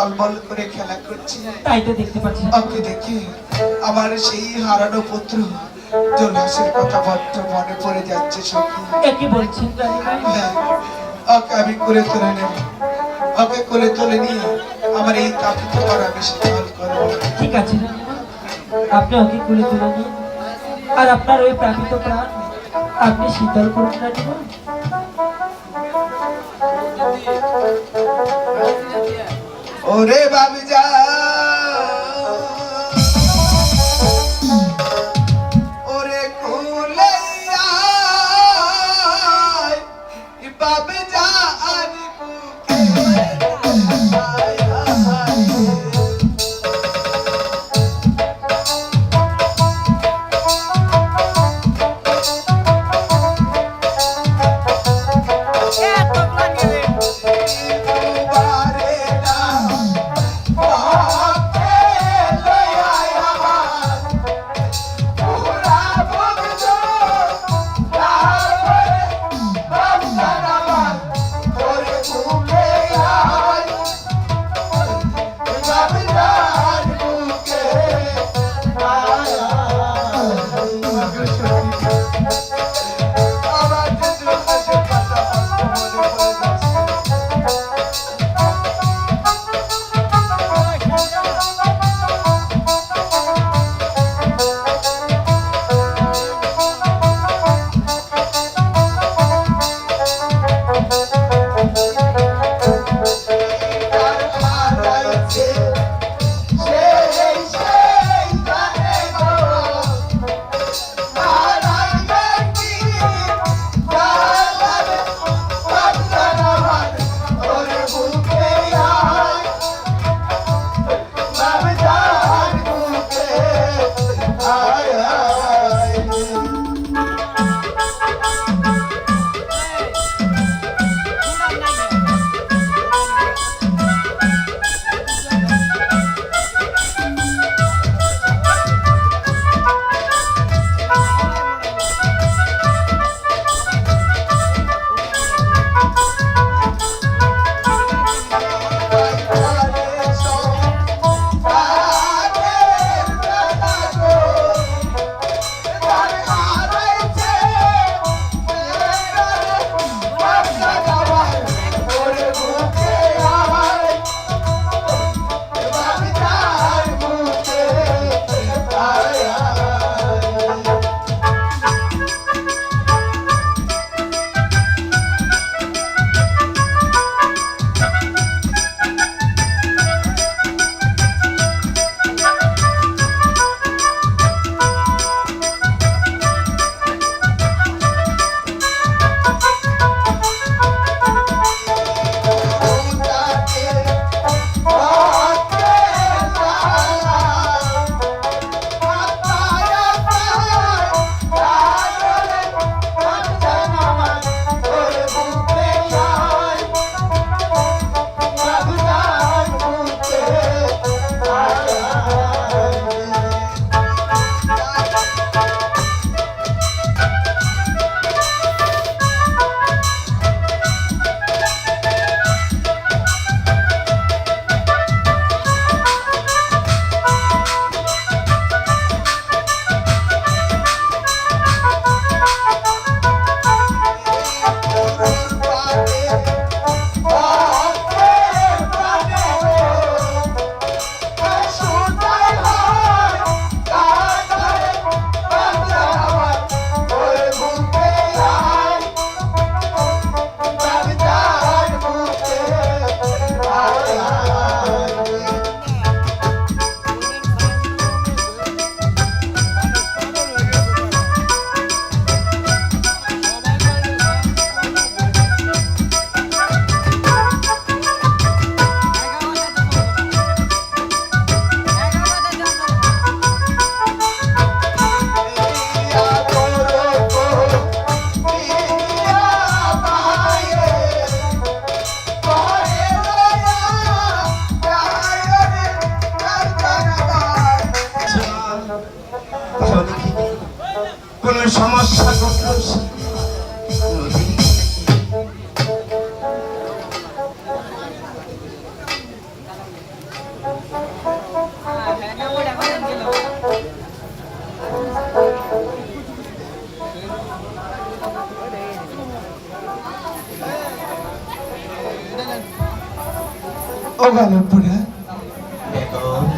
চলবল করে খেলা করছে। তাই তো দেখতে পাচ্ছি। ওকে দেখি আমার সেই হারানো পুত্র জোলাসের কথা বড্ড মনে পড়ে যাচ্ছে সখী। একে বলছেন হ্যাঁ, ওকে আমি করে তুলে নেব। ওকে করে তুলে নিয়ে আমার এই তাপিত করা আমি শীতল করব। ঠিক আছে আপনি ওকে কুলে তুলে নিন। আর আপনার ওই প্রাকৃত প্রাণ আপনি শীতল করুন রানীমা ওরে বাবু যা।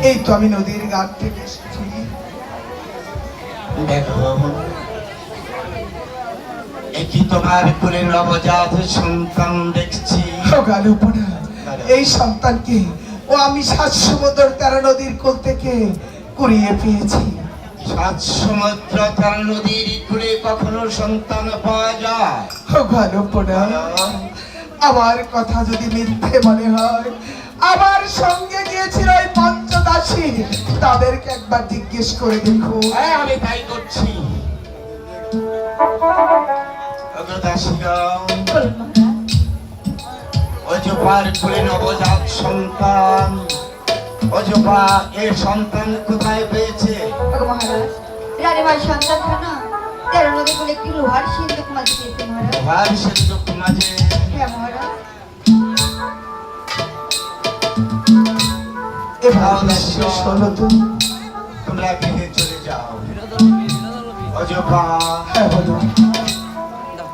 এই তো আমি নদীর ঘাট থেকে এসেছি। একই তোমার নবজাত সন্তান দেখছি। গালপুরা এই সন্তানকে ও আমি সাত সমুদ্র তেরো নদীর কোল থেকে কুড়িয়ে পেয়েছি। সাত সমুদ্র তার নদীর কুলে কখনো সন্তান পাওয়া যায়? গালপুরা আমার কথা যদি মিথ্যে মনে হয় আমার সঙ্গে গিয়েছিল ওই পঞ্চদাসী। তাদেরকে একবার জিজ্ঞেস করে দেখো। হ্যাঁ আমি তাই করছি। ওগো দাসীগণ, বলুন মহারাজ অজপার কোলে নবজাত সন্তান অজপা এ সন্তান কোথায় পেয়েছে? ওগো মহারাজ রানীমার সন্তান খানা তেরো নদী একটি লোহার সিন্ধুক মাঝে পেয়েছে মহারাজ। ভার সেন্দুক মাঝে। হ্যাঁ তোমরা গৃহে চলে যাও। অজপা হ্যাঁ বলো।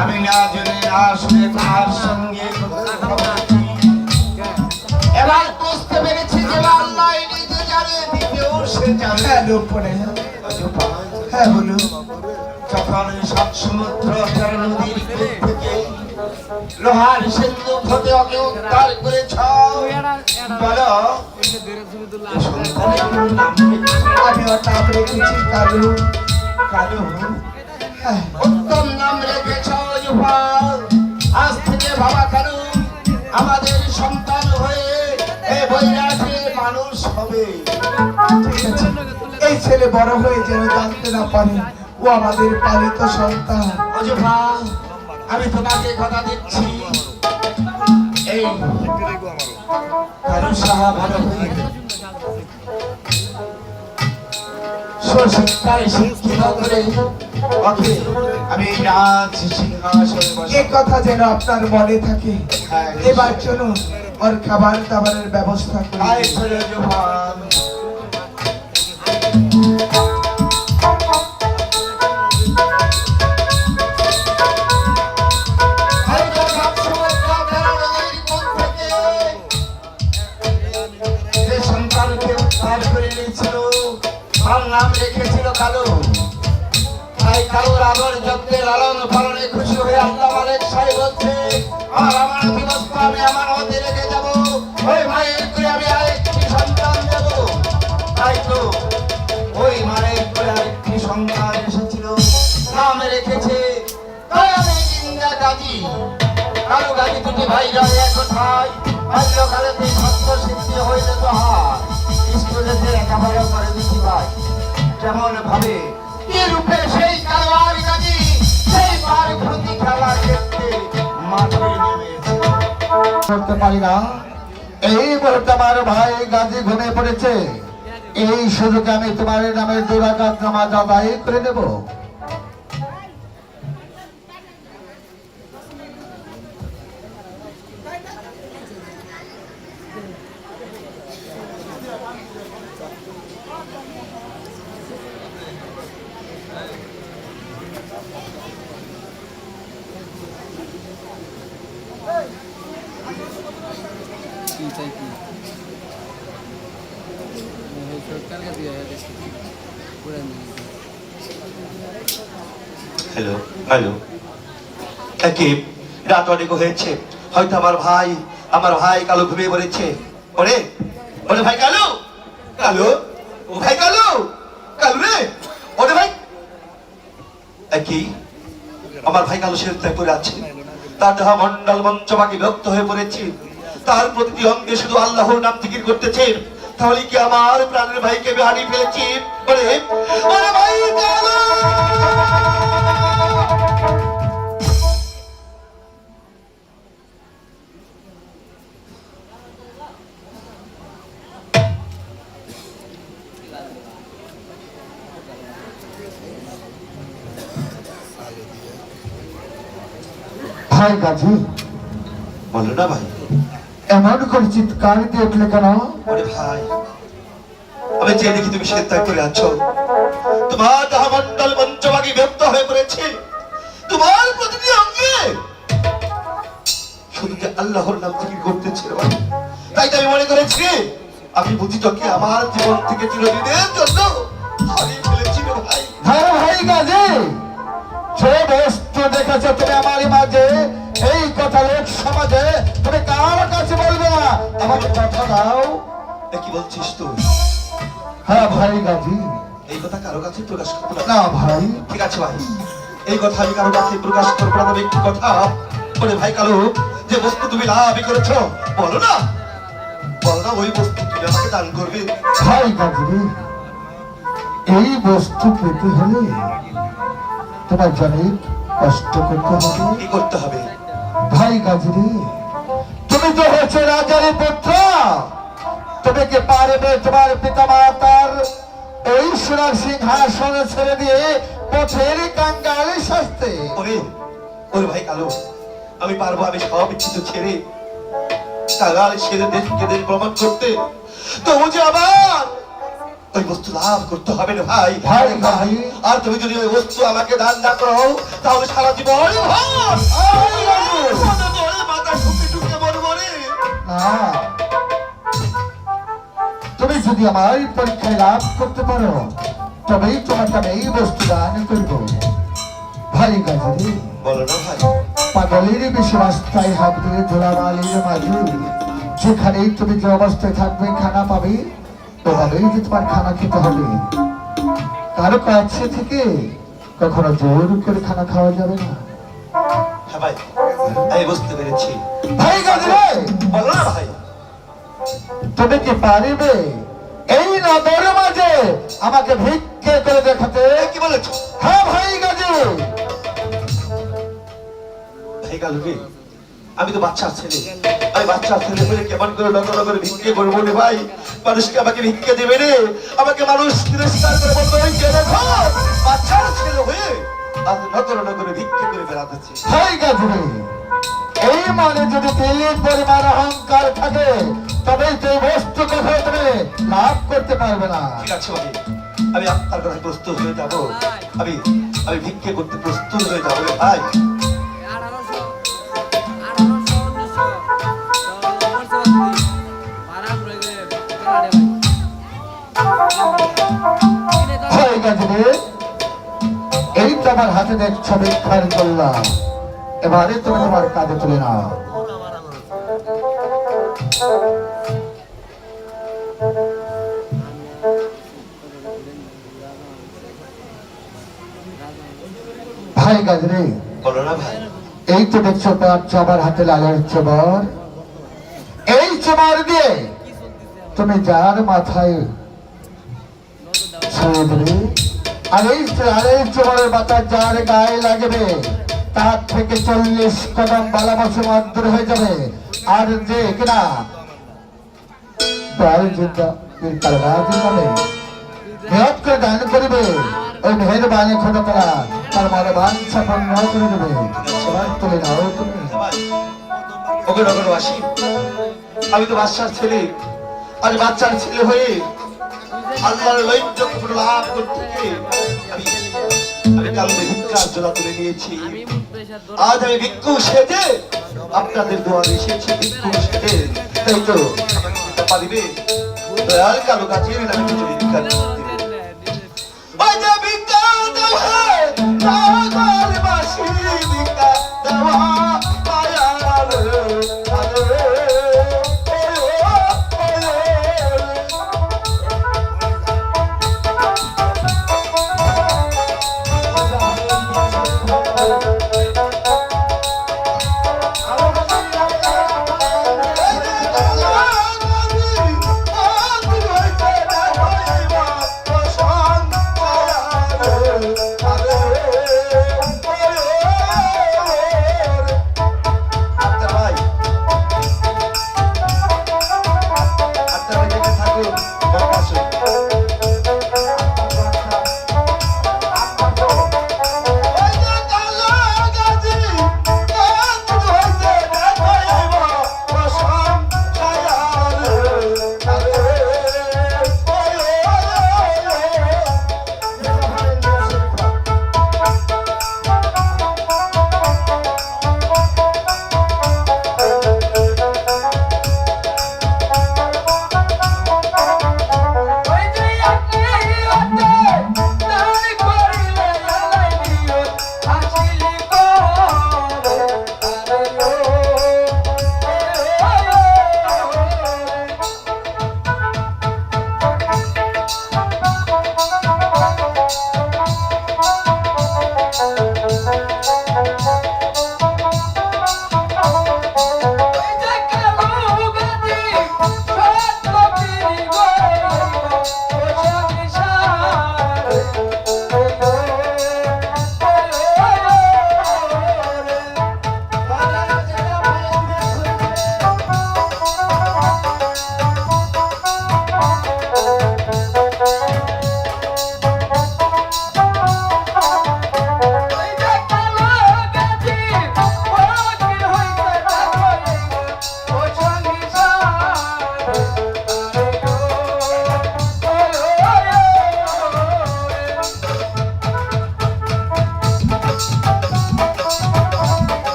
আমি না জেনে না শুনে তার সঙ্গে এবার বুঝতে পেরেছি যে আল্লাহ নিজে জানে দ্বিতীয় সে জানে। হ্যাঁ হ্যাঁ বলো। যখন সাত সমুদ্র তেরো নদীর লোহার সিন্ধু হতে ওকে উদ্ধার করেছ কালু কালু। উত্তম নাম রেখেছ আজ থেকে বাবা কালু, আমাদের সন্তান হয়ে এ বৈরাটে মানুষ হবে। এই ছেলে বড় হয়ে যেন জানতে না পারে, ও আমাদের পালিত সন্তান। অজপা আমি তোমাকে কথা দিচ্ছি। এই কালু সাহা ভালো সুশিক্ষায় শিক্ষিত করে আমি রাজ সিংহাসনে এ কথা যেন আপনার মনে থাকে। হ্যাঁ, এবার চলুন ওর খাবার দাবারের ব্যবস্থা করি। তার নাম রেখেছিল কালো। তাই কালোর আদর যত্নে লালন পালনে খুশি হয়ে আল্লাহ মালিক সাহেব বলছে আমার আমার ব্যবস্থা আমি আমার হাতে রেখে যাব। ওই মায়ের করে আমি আরেকটি সন্তান দেব। তাই তো ওই মায়ের করে আরেকটি সন্তান এসেছিল। নাম রেখেছে দয়ালে জিন্দা গাজী। কালো গাজী দুটি ভাইরা এক কথায় বাল্যকালেতে সত্য সিদ্ধি হয়ে যেত হার। স্কুলেতে লেখাপড়া করে দিতে ভাই কেমন ভাবে কি রূপে সেই কারবার সেই পার খেলা ক্ষেত্রে করতে পারি না। এই বলতে আমার ভাই গাজী ঘুমে পড়েছে। এই সুযোগে আমি তোমার নামে দুরাকাত নামাজ আদায় করে দেব হ্যালো হ্যালো। কি? রাত অনেক হয়েছে। হয়তো আমার ভাই আমার ভাই কালো ঘুমিয়ে পড়েছে। ওরে ওরে ভাই কালো! কালো? ও ভাই কালো! কালো রে, ওরে ভাই! কি? আমার ভাই কালো শেষ পড়ে আছে। তার দেহা মন্ডল মঞ্চমাকে বিরক্ত হয়ে পড়েছে। তার প্রতিটি অঙ্গে শুধু আল্লাহর নাম জিকির করতেছে। তাহলে কি আমার প্রাণের ভাইকে আমি হারিয়ে ফেলেছি ভাই ভাই বলো না ভাই এমন করে চিৎকার দিয়ে উঠলে কেন? ওরে ভাই আমি যে দেখি তুমি সেদ্ধ করে আছো তোমার মন্ডল পঞ্চবাগী ব্যক্ত হয়ে পড়েছে। তোমার প্রতিটি অঙ্গে শুধু যে আল্লাহর নাম জিকির করতেছিল তাই তো আমি মনে করেছি আমি বুঝি তোকে আমার জীবন থেকে চিরদিনের জন্য হারিয়ে ফেলেছি রে ভাই? হ্যাঁ ভাই গাজী যে বস্তু দেখেছ তুমি আমার মাঝে। আমাকে কথা দাও। কি বলছিস তুই? হ্যাঁ ভাই গাজী এই কথা কারও কাছে প্রকাশ করব না। ভাই। ঠিক আছে ভাই। এই কথা আমি কারও কাছে প্রকাশ করব না তবে একটি কথা। বলে ভাই কালু যে বস্তু তুমি লাভ করেছ বলো না। বলো না ওই বস্তু তুমি আমাকে দান করবে। ভাই গাজী এই বস্তু পেতে হলে তোমার জানি কষ্ট করতে হবে। কি করতে হবে? ভাই গাজরি তুমি তো হচ্ছে রাজার পুত্র। তুমি কি পারবে তোমার পিতা মাতার ওই সোনার সিংহাসন ছেড়ে দিয়ে পথের কাঙ্গালে সাজতে ওরে ওরে ভাই কালু আমি পারব আমি সব ইচ্ছিত ছেড়ে কাগাল ছেড়ে দেশকে দেশ প্রমাণ করতে। তবু যে আবার ওই বস্তু লাভ করতে হবে না ভাই। ভাই, ভাই। আর তুমি যদি ওই বস্তু আমাকে দান না করো তাহলে সারা জীবন তুমি যদি আমার পরীক্ষায় লাভ করতে পারো তবেই তোমাকে আমি এই বস্তু দান করব। ভাই গাজরি বলো না ভাই। পাগলের বেশি রাস্তায় হাত দিয়ে ধুলাবালির মাঝে। যেখানেই তুমি যে অবস্থায় থাকবে খানা পাবে ওভাবেই যে তোমার খানা খেতে হবে। কারও কাছে থেকে কখনো জোর করে খানা খাওয়া যাবে না। হ্যাঁ ভাই। আমি বুঝতে পেরেছি। ভাই গাজরে বলো ভাই। তুমি কি পারিবে? এই নদর মাঝে আমাকে ভিক্ষে করে দেখাতে? কি বলেছ? হ্যাঁ ভাই গাজী ভাই গেল আমি তো বাচ্চা ছেলে। আমি বাচ্চা ছেলে বলে কেমন করে নগর নগর ভিক্ষে করব রে ভাই? মানুষকে আমাকে ভিক্ষে দেবে রে? আমাকে মানুষ তিরস্কার করে বলবে ওই দেখো বাচ্চার ছেলে হয়ে আজ নগর নগরে ভিক্ষে করে বেড়াতেছে ভাই গাজরে এই মানে যদি তিন পরিমাণ অহংকার থাকে তবে সেই বস্তু কোথাও তুমি লাভ করতে পারবে না ঠিক আছে আমি আপনার কথা প্রস্তুত হয়ে যাব আমি আমি ভিক্ষে করতে প্রস্তুত হয়ে যাব ভাই আঠারোশো আঠারোশো আমার হাতে দেখছ ভিক্ষার করলাম। এবারে তুমি তোমার কাজে তুলে নাও। ভাই গাজরে না এই তো দেখছ তার চবার হাতে লালের চবর। এই চবর দিয়ে তুমি যার মাথায় লালের চবরের যার গায়ে লাগবে, তার থেকে চল্লিশ কদম বালা বছর অন্তর হয়ে যাবে। আর যে কিনা? দান করিবে, ওই মেহরবানি খোদা তারা তার মনে বাঞ্ছা পূর্ণ করে দেবে। সবাই ওকে নগরবাসী, আমি তো বাচ্চার ছেলে। আজ বাচ্চার ছেলে হয়ে আল্লাহর লৈক্য লাভ করতে গিয়ে আমি আমি কালো ভিক্ষার জোড়া তুলে নিয়েছি আজ আমি ভিক্ষু সেজে আপনাদের দোয়ারে এসেছি। ভিক্ষু সেজে তাই তো? পারিবে? দয়াল কালো কাছে আমি কিছু ভিক্ষা দিতে ভিক্ষা দেওয়া, নগরবাসী ভিক্ষা দেওয়া